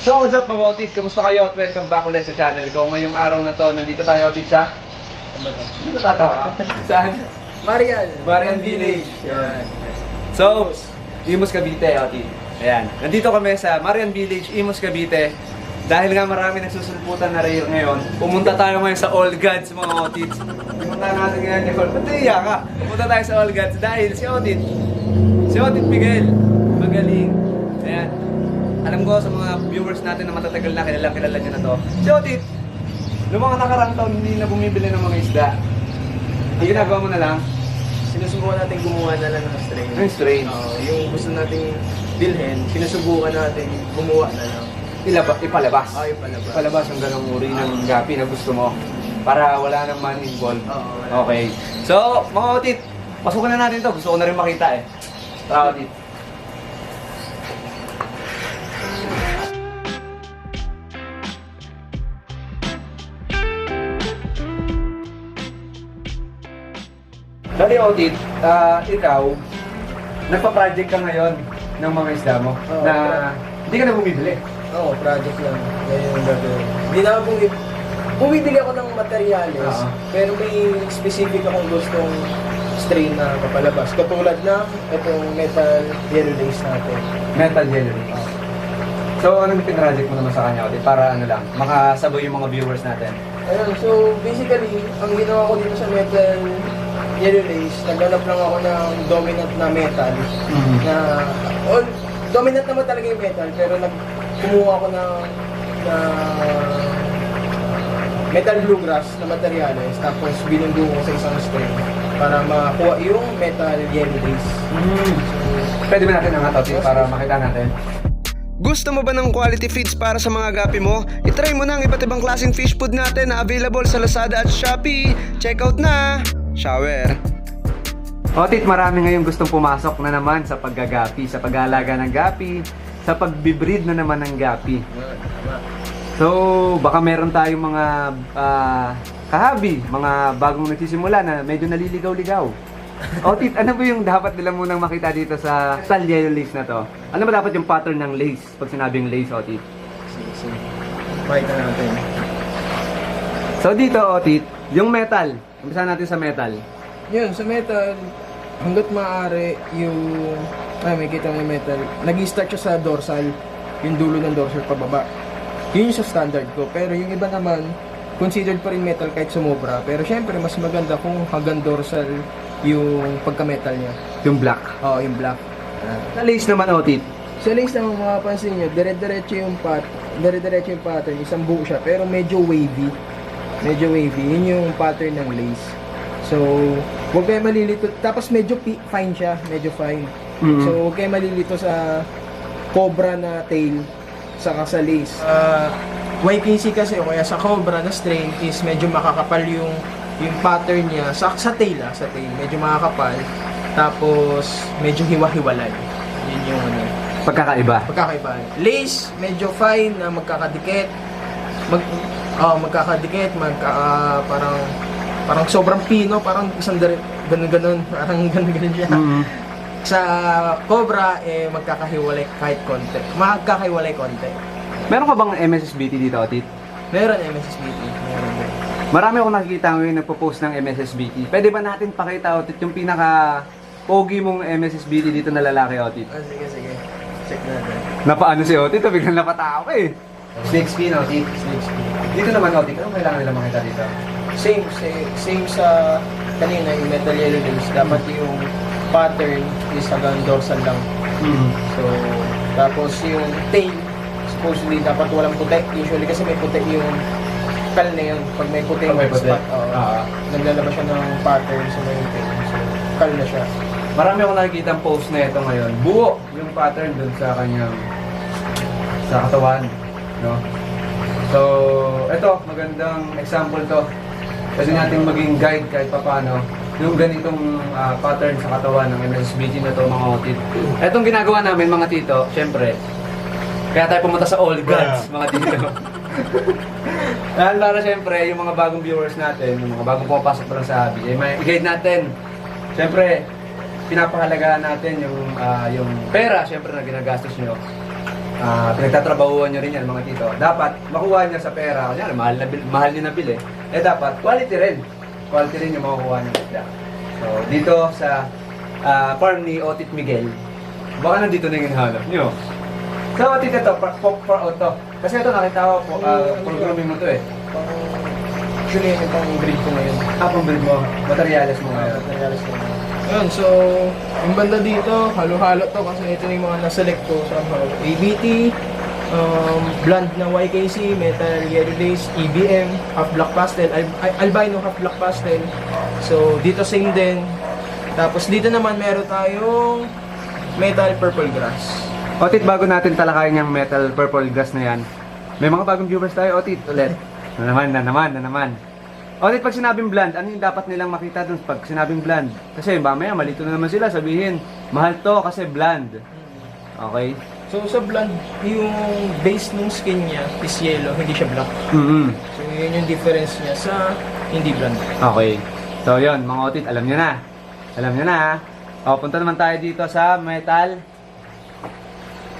So, what's up mga Otis? Kamusta kayo at welcome back ulit sa channel ko. Ngayong araw na to, nandito tayo Otis sa... Dito tatawa ka? Saan? Marian. Marian Village. Yan. So, Imus Cavite, Otis. Ayan. Nandito kami sa Marian Village, Imus Cavite. Dahil nga marami nagsusulputan na rare ngayon, pumunta tayo ngayon sa All Gods mga Otis. Pumunta natin ngayon ni All Patiya ka. Pumunta tayo sa All Gods dahil si Otis, si Otis Miguel, magaling. Ayan. Alam ko sa mga viewers natin na matatagal na kilala kilala niyo na to. Si Otit, noong mga nakarang taon hindi na bumibili ng mga isda. Ang ginagawa mo na lang, Sinusubukan natin gumawa na lang ng strain. ng strain. Oo, yung gusto nating bilhin, sinusubukan natin gumawa na lang. Ilaba, ipalabas. Oo, yung palabas. Ipalabas ang ganong uri ng gapi na gusto mo. Para wala nang money involved. Oo, wala. Okay. So, mga Otit, pasukan na natin to. Gusto ko na rin makita eh. Tara, Otit. Dali, Otit, ah, ikaw, nagpa-project ka ngayon ng mga isda mo Oo. na hindi ka na bumibili. Oo, project lang. Yan yung gagawin. Hindi na ako bumibili. Bumibili ako ng materyales, Oo. pero may specific akong gustong strain na kapalabas. Katulad ng itong metal yellow lace natin. Metal jewelry. So, anong pinroject mo naman sa kanya, Otit? Para ano lang, makasabay yung mga viewers natin. Ayun, so basically, ang ginawa ko dito sa metal yellow lace, naghanap lang ako ng dominant na metal na all, dominant naman talaga yung metal pero nag kumuha ako ng na metal bluegrass na materyales tapos binundo ko sa isang string para makuha yung metal yellow lace. Pwede ba natin angat, Otit, para makita natin? Gusto mo ba ng quality feeds para sa mga gapi mo? Itry mo na ang iba't ibang klaseng fish food natin na available sa Lazada at Shopee. Check out na! Shower! Otit, marami ngayong gustong pumasok na naman sa paggagapi, sa pag-aalaga ng gapi, sa pagbibreed na naman ng gapi. So, baka meron tayong mga ah, kahabi, mga bagong nagsisimula na medyo naliligaw-ligaw. Otit, ano ba yung dapat nila munang makita dito sa talye lace na to? Ano ba dapat yung pattern ng lace pag sinabing lace, Otit? Sige, sige. Pakita natin. So dito, Otit, yung metal. Umpisa natin sa metal. Yun, sa metal, hanggat maaari yung... Ay, may kita yung metal. Nag-start siya sa dorsal, yung dulo ng dorsal pababa. Yun yung sa standard ko. Pero yung iba naman, considered pa rin metal kahit sumobra. Pero syempre, mas maganda kung hanggang dorsal yung pagka-metal niya. Yung black. Oo, yung black. Sa lace naman, Otit. Sa lace naman makapansin nyo, dire-diretso yung pat, dire-diretso yung pattern, isang buo siya, pero medyo wavy. Medyo wavy, yun yung pattern ng lace. So, huwag kayo malilito. Tapos medyo pi- fine siya, medyo fine. Mhm. So, huwag kayo malilito sa cobra na tail, saka sa lace. Uh, YPC kasi, o kaya sa cobra na strain is medyo makakapal yung yung pattern niya sa, sa tail ah, sa tail, medyo makakapal. Tapos, medyo hiwa-hiwalay. Yun yung ano. Pagkakaiba. Pagkakaiba. Lace, medyo fine na magkakadikit. Mag oh, magkakadikit, magka ah, parang parang sobrang pino, parang isang dari, ganun ganun, parang ganun ganun siya. Mhm. Sa Cobra eh magkakahiwalay kahit konti. Magkakahiwalay konti. Meron ka bang MSSBT dito, Otit? Meron MSSBT, meron din. Marami akong nakikita ngayon nagpo-post ng MSSBT. Pwede ba natin pakita, Otit, yung pinaka pogi mong MSSBT dito na lalaki, Otit? Ah, sige, sige. Check natin. Napaano si Otit? Oh, biglang napatawa eh. Snake skin, Otit. Snake skin. Dito naman, Otit. Anong kailangan nila makita dito? Same, same, same sa kanina yung metal yellow lace. Dapat yung pattern is hanggang dorsal lang. Mhm. So, tapos yung tail, supposedly dapat walang puti. Usually kasi may puti yung kal na yun. Pag may puti Pag may yung puti. spot, oo, Ah. naglalabas siya ng pattern sa may tail. So, kal na siya. Marami akong nakikita ang post na ito ngayon. Buo yung pattern dun sa kanyang sa katawan, no? So, ito magandang example to. Pwede natin maging guide kahit papano yung ganitong ah, pattern sa katawan ng MSBG na to mga otit. Etong ginagawa namin mga tito, syempre, kaya tayo pumunta sa All Gods, mga tito. Dahil para syempre, yung mga bagong viewers natin, yung mga bagong pumapasok pa lang sa hobby, eh, may i-guide natin. Syempre, pinapahalagaan natin yung ah, yung pera, syempre, na ginagastos nyo. Ah, pinagtatrabahuan nyo rin yan mga tito. Dapat makuha niya sa pera. Kunyari, mahal na bil, mahal niyo na bil eh. Eh dapat quality rin. Quality rin yung makukuha isda. So, dito sa ah, farm ni Otit Miguel, baka nandito na yung hinahanap niyo. So, Otit ito, for, for, auto. Kasi ito nakita ko po, uh, for grooming mo to eh. Pang, actually, yung pang breed ko ngayon. Apong build mo, materials mo ngayon. Materials ko ngayon. Yun, so, yung banda dito, halo-halo to kasi ito yung mga naselect ko somehow. ABT, um, blonde na YKC, metal yellow lace, EBM, half black pastel, al- al- albino half black pastel. So, dito same din. Tapos dito naman meron tayong metal purple grass. Otit, bago natin talakayin yung metal purple grass na yan, may mga bagong viewers tayo, Otit, ulit. Na naman, na naman, na naman. Otit, pag sinabing bland, ano yung dapat nilang makita dun pag sinabing bland? Kasi mamaya, malito na naman sila, sabihin, mahal to kasi bland. Okay? So, sa blonde, yung base ng skin niya is yellow, hindi siya black. mm So, yun yung difference niya sa hindi blonde. Okay. So, yun, mga Otit, alam nyo na. Alam nyo na, ha? O, punta naman tayo dito sa metal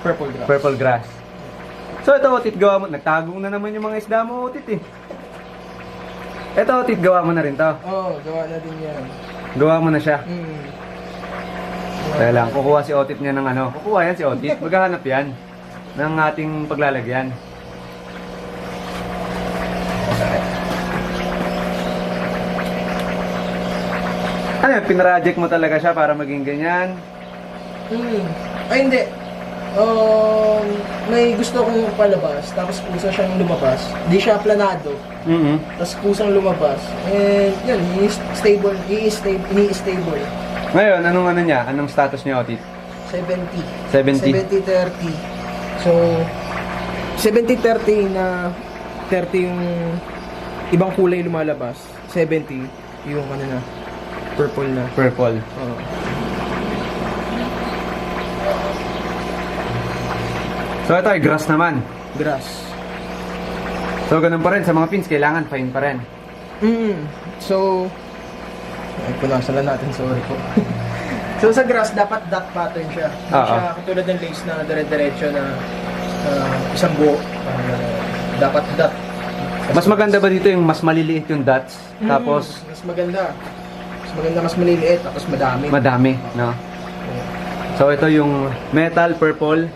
Purple grass. purple grass. So, ito, Otit, gawa mo. Nagtagong na naman yung mga isda mo, Otit, eh. Ito, Otit, gawa mo na rin to. Oo, oh, gawa na din yan. Gawa mo na siya. Mm. Kaya lang, kukuha si Otit niya ng ano. Kukuha yan si Otit. Maghahanap yan ng ating paglalagyan. Ano yun, pinroject mo talaga siya para maging ganyan? Mm. Ay, hindi. Um, may gusto kong palabas, tapos kusa siyang lumabas. Di siya planado, Mm-hmm. tapos kusang lumabas. And yun, i-stable, i-stable. Ngayon, anong ano niya? Anong status niya, Otit? 70. 70. 70-30. So, 70-30 na 30 yung ibang kulay lumalabas. 70 yung ano na, purple na. Purple. Oo. So ito ay grass naman. grass. So ganun pa rin sa mga pins, kailangan fine pa rin. Mm. So, ay, punasan lang natin, sorry po. so, sa grass, dapat dot pattern siya. Hindi Oo. siya katulad ng lace na dire-diretso na ah, isang buo. Ah, dapat dot. Mas maganda ba dito yung mas maliliit yung dots? Mm, Tapos mas maganda. Mas maganda, mas maliliit, tapos madami. madami, no? So ito yung metal purple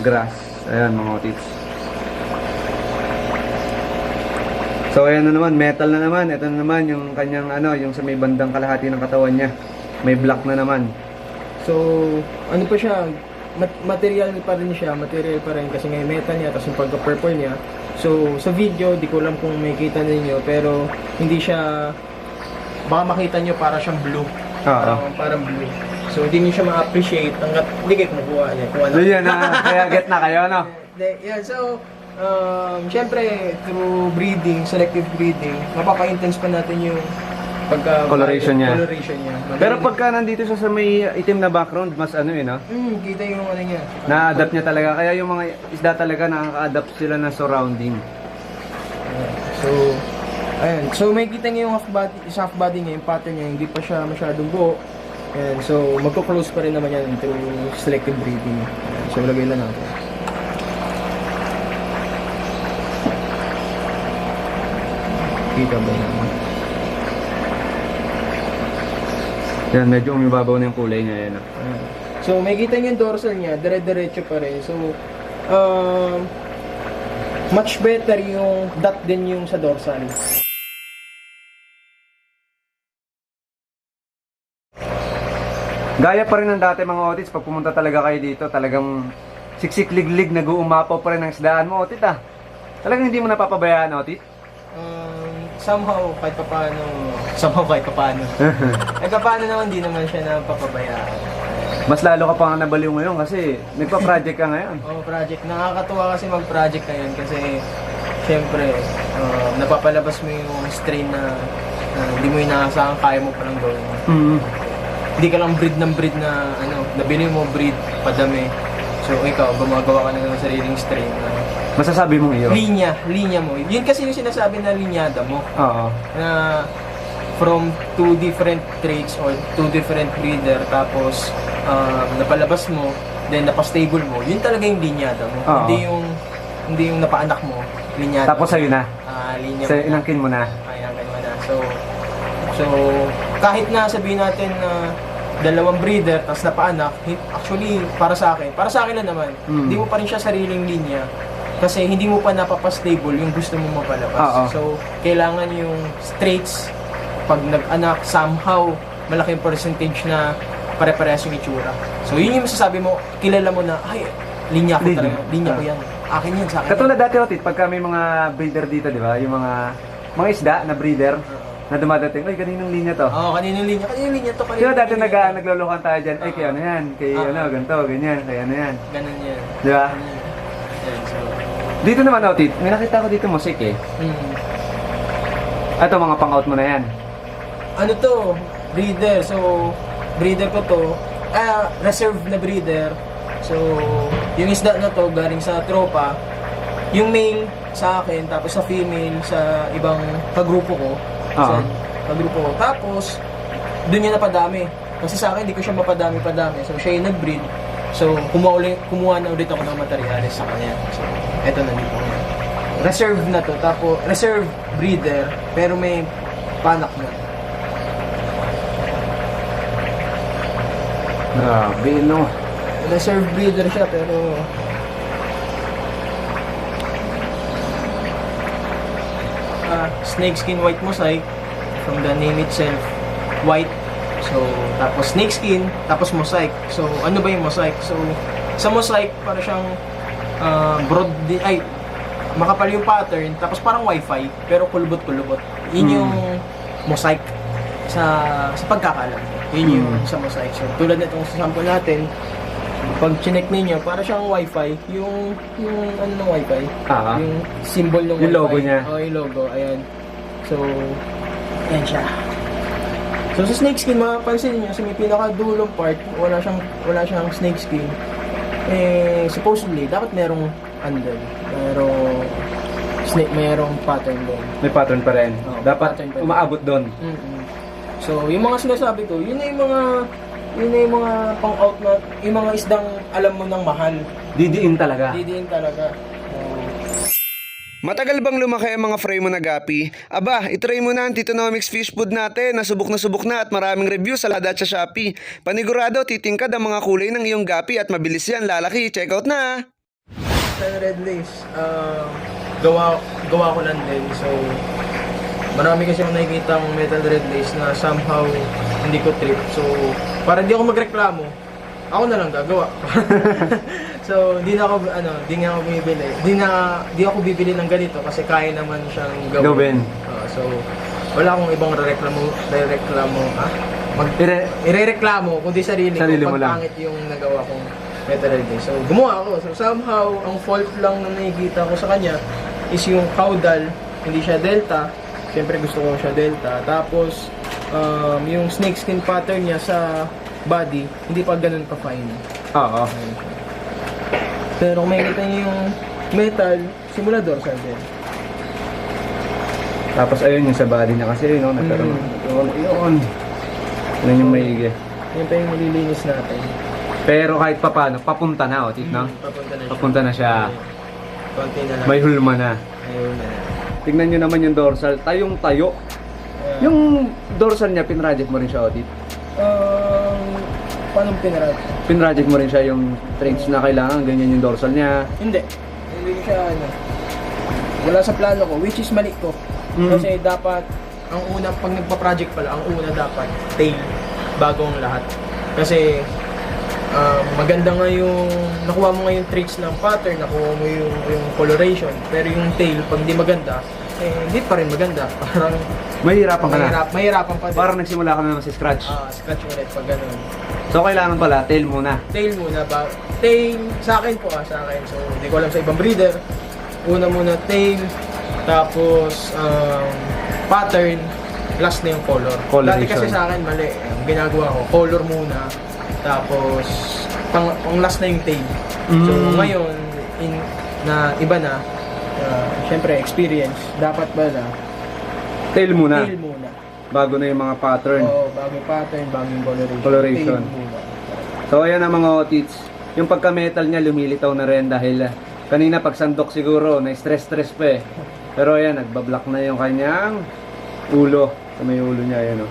grass. Ayan mga otits. So ayan na naman, metal na naman. Ito na naman yung kanyang ano, yung sa may bandang kalahati ng katawan niya. May black na naman. So, ano pa siya, mat- material pa rin siya, material pa rin kasi nga yung metal niya, tapos yung pagka-purple niya. So, sa video, di ko alam kung may kita ninyo, pero hindi siya, baka makita nyo para siyang blue. Oo. Parang, parang blue. So, hindi nyo siya ma-appreciate hanggat hindi kayo kumukuha niya. Kuha na. So yan na, kaya get na kayo, no? Yeah, so, um, syempre, through breeding, selective breeding, mapapa-intense pa natin yung pagka Coloration niya. Coloration niya. Pero pagka nandito siya sa may itim na background, mas ano eh, no? Mm, kita yung ano niya. Na-adapt niya talaga. Kaya yung mga isda talaga nakaka-adapt sila ng surrounding. So, ayun. So, may kita niyo yung half body, sa half body niya, yung pattern niya, hindi pa siya masyadong buo. Ayan, so, magko-close pa rin naman yan through selective breeding. Ayan, so, lagay lang natin. Kita ba naman? Yan, medyo umibabaw na yung kulay niya yan. ah. Ayan. So, may kita niyo yung dorsal niya, dire-diretso pa rin. So, um, much better yung dot din yung sa dorsal. Gaya pa rin ng dati mga otits, pag pumunta talaga kayo dito, talagang siksik-liglig, nag-uumapaw pa rin ang isdaan mo, otit ah. Talagang hindi mo napapabayaan, otit? Um, somehow, kahit pa paano, somehow kahit pa paano. kahit pa paano naman, di naman siya napapabayaan. Mas lalo ka pa nga nabaliw ngayon kasi nagpa-project ka ngayon. Oh, project. Nakakatuwa kasi mag-project na yun kasi syempre, uh, napapalabas mo yung strain na, na hindi mo inaasahan, kaya mo palang gawin. Mm. Hindi ka lang breed ng breed na, ano, nabili mo breed, padami. So, ikaw, gumagawa ka na ng sariling strain na Masasabi mong iyo? linya, linya mo. Yun kasi yung sinasabi na linyada mo. Oo. na from two different traits or two different breeder tapos um, napalabas mo then napastable mo yun talaga yung linyada mo Oo. hindi yung hindi yung napaanak mo linyada Tapos sa'yo na. ah linya Sa mo na. inangkin mo na. Ayan, ganun na. So, so kahit na sabihin natin na dalawang breeder tapos napaanak, actually para sa akin, para sa akin lang naman, Mm. hindi mo pa rin siya sariling linya kasi hindi mo pa napapastable yung gusto mo mapalabas. Oo. So, kailangan yung traits pag nag-anak somehow malaking percentage na pare-parehas yung itsura. So, yun yung masasabi mo, kilala mo na, ay, linya ko Linya. talaga. Linya ko Ah. yan. Akin yan, sa akin. Katulad dati, Otit, pagka may mga breeder dito, di ba? Yung mga mga isda na breeder na dumadating, ay, kaninong linya to? Oo, oh, kaninong linya? Kaninong linya to? Kaninong dati linya nag to? naglolokohan tayo dyan, ay, kay ano yan, kay Ah. ano, ganito, ganyan, kay ano yan. Ganun yan. Di ba? Ganun yan. Yan, so, Dito naman, Otit, may nakita ko dito musik eh. mm. Ito, mga pang-out mo na yan. Ano to? Breeder. So, breeder ko to. Ah, reserve na breeder. So, yung isda na to galing sa tropa. Yung male sa akin, tapos sa female sa ibang kagrupo ko. Ah. Sa kagrupo ko. Tapos, dun niya napadami. Kasi sa akin, hindi ko siya mapadami-padami. So, siya yung nag-breed. So, kumuha, uli, kumuha na ulit ako ng materials sa kanya. So, eto na dito. Reserve na to. Tapos, reserve breeder. Pero may panak na. Grabe, no? Reserve breeder siya pero Ah, snakeskin white mosaic from the name itself white. So tapos snakeskin tapos mosaic. So ano ba yung mosaic? So sa mosaic para siyang ah, broad di ay makapal yung pattern tapos parang wifi pero kulubot-kulubot. Yun Hmm. yung mosaic sa sa pagkakalam yun yung Hmm. sa mosaic. So tulad nitong sa sample natin pag chinek ninyo, para siyang wifi, yung, yung ano ng wifi, Ah. yung symbol ng Yung wifi. logo niya. Oo, yung logo, ayan. So, ayan siya. So sa snakeskin, mapapansin niyo sa may pinakadulong part, wala siyang wala siyang snakeskin. Eh supposedly dapat merong ano doon, merong snake, merong pattern doon. May pattern pa rin. Oo, Dapat pattern pa rin. umaabot doon. mm So, yung mga sinasabi ko, yun na yung mga yun na yung mga pang-out na, yung mga isdang alam mo ng mahal. Didiin talaga. Didiin talaga. Matagal bang lumaki ang mga frame mo na gapi? Aba, itry mo na ang Titonomics Fish Food natin. Nasubok na subok na at maraming review sa Lazada at sa Shopee. Panigurado, titingkad ang mga kulay ng iyong gapi at mabilis yan lalaki. Check out na! sa red lace, ah, gawa, gawa ko lang din. So, marami kasi akong nakikita ang metal red lace na somehow hindi ko trip. So, para di ako magreklamo, ako na lang gagawa. so, di na ako, ano, di nga ako bumibili. Di na, di ako bibili ng ganito kasi kaya naman siyang gawin. Gawin. Ah, so, wala akong ibang reklamo, reklamo, ha? Mag, Ire- irereklamo kundi sarili, Sarili ko mo pag lang. pangit yung nagawa kong metal lace. So, gumawa ako. So, somehow, ang fault lang na nakikita ko sa kanya is yung caudal, hindi siya delta. Siyempre gusto ko siya delta. Tapos, um, yung snakeskin pattern niya sa body, hindi pa ganun ka-fine. Oo. Ayun siya. Pero kung makikita niyo yung metal, simula dorsal din. Tapos ayun yung sa body niya kasi, no? Nagkaroon. Mm. Yun, yun. Yun yung maigi. Yan pa yung malilinis natin. Pero kahit pa paano, papunta na, Otit, no? Papunta na siya. Papunta na siya. Konti na lang. May hulma na. Ayun na. Tignan nyo naman yung dorsal. Tayong tayo. Ayan. Yung dorsal niya, pinraject mo rin siya, Otit. Um, paano pinarap? Pinraject mo rin siya yung traits na kailangan, ganyan yung dorsal niya. Hindi. Hindi siya ano. Wala sa plano ko, which is mali ko. Mm. Kasi dapat, ang una, pag nagpa-project pala, ang una dapat, tail, bago ang lahat. Kasi, um, maganda nga yung, nakuha mo nga yung traits ng pattern, nakuha mo yung, yung coloration, pero yung tail, pag hindi maganda, eh, hindi pa rin maganda. Parang, Mahirapan ka na. mahirap, mahirapan pa din. Parang nagsimula ka na naman sa scratch. Ah, scratch ulit pag ganun. So, kailangan pala, tail muna. tail muna ba? Tail, sa akin po ah, sa akin. So, hindi ko alam sa ibang breeder. Una muna tail, Tapos, um, pattern, last na yung color. Dati kasi Coloration. sa akin, mali. Ang ginagawa ko, color muna. Tapos, pang, pang last na yung tail. So, Mm. ngayon, in, na iba na, uh, syempre, experience, dapat ba na, Tail muna. tail muna. Bago na yung mga pattern. Oo, bagong pattern, bagong coloration. Coloration. Tail muna. So ayan ang mga otits. Yung pagka-metal niya lumilitaw na rin dahil ah, kanina pag sandok siguro na stress-stress pa eh. Pero ayan, nagbablock na yung kanyang ulo. Sa may ulo niya, ayan oh.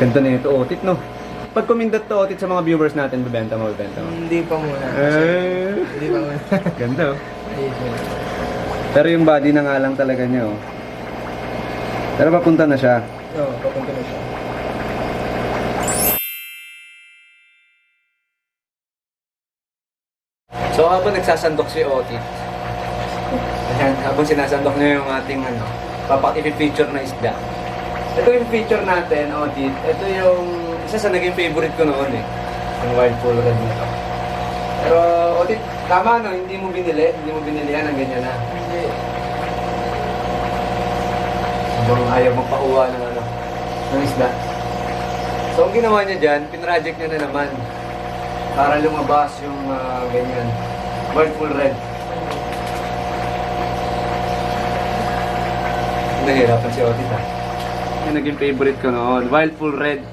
Ganda na ito, otit no. Pag kumindot to otit sa mga viewers natin, bibenta mo, bibenta mo. Hindi pa muna. Eh, Hindi pa muna. ganda oh. Pero yung body na nga lang talaga niya oh. Pero papunta na siya. Oo, papunta na siya. So habang nagsasandok si Otit, ayan, habang sinasandok niya yung ating ano, papak feature na isda. Ito yung feature natin, Otit. Ito yung isa sa naging favorite ko noon eh. Yung wild full red nito. Pero Otit, tama no, hindi mo binili, hindi mo binili yan ang ganyan na. Hindi. Sobrang ayaw magpauwa ng ano, ng isda. So ang ginawa niya dyan, pinroject niya na naman para lumabas yung ah, ganyan. Full red. Nahirapan si Otit ah. Yung naging favorite ko noon, Full Red.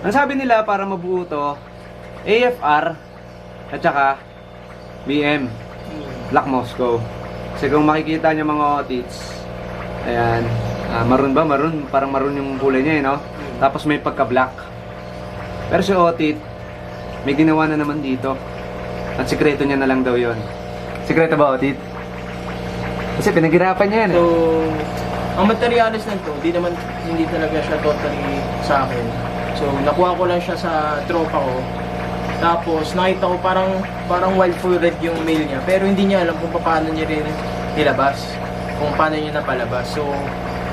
Ang sabi nila para mabuo to, AFR at saka BM, Black Moscow. Kasi kung makikita niyo mga otits, ayan, ah, maroon ba? Maroon, parang maroon yung kulay niya eh, no? Tapos may pagka-black. Pero si Otit, may ginawa na naman dito. At sikreto niya na lang daw yon. Sikreto ba, Otit? Kasi pinaghirapan niya yan. eh. So, ang materialis nito, di naman, hindi talaga siya totally sa akin. So, nakuha ko lang siya sa tropa ko. Tapos, nakita ko parang, parang wild full red yung male niya. Pero hindi niya alam kung paano niya rin nilabas. Kung paano niya napalabas. So,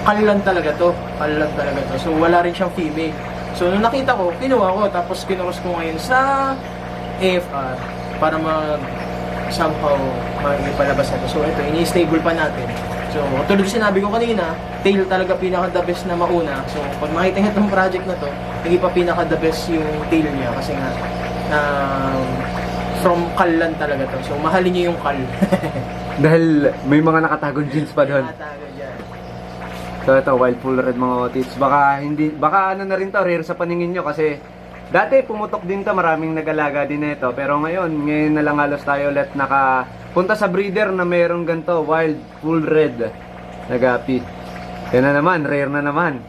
kalilan talaga to. Kalilan talaga to. So, wala rin siyang female. So, nung nakita ko, kinuha ko. Tapos, kinuros ko ngayon sa AFR para mag somehow magpalabas na to. So, ito, ini-stable pa natin. So, tulad sinabi ko kanina, tail talaga pinaka the best na mauna. So, pag makita niya itong project na to, hindi pa pinaka the best yung tail niya kasi nga, um, from kal lang talaga to. So, mahalin niyo yung kal. Dahil may mga nakatagong jeans pa doon. Nakatago dyan. So ito, wild full red mga otits. Baka hindi, baka ano na rin to, rare sa paningin nyo kasi dati pumutok din to, maraming nag-alaga din nito. Pero ngayon, ngayon na lang halos tayo ulit naka punta sa breeder na mayroong ganito, wild full red na gapi. Yan na naman, rare na naman.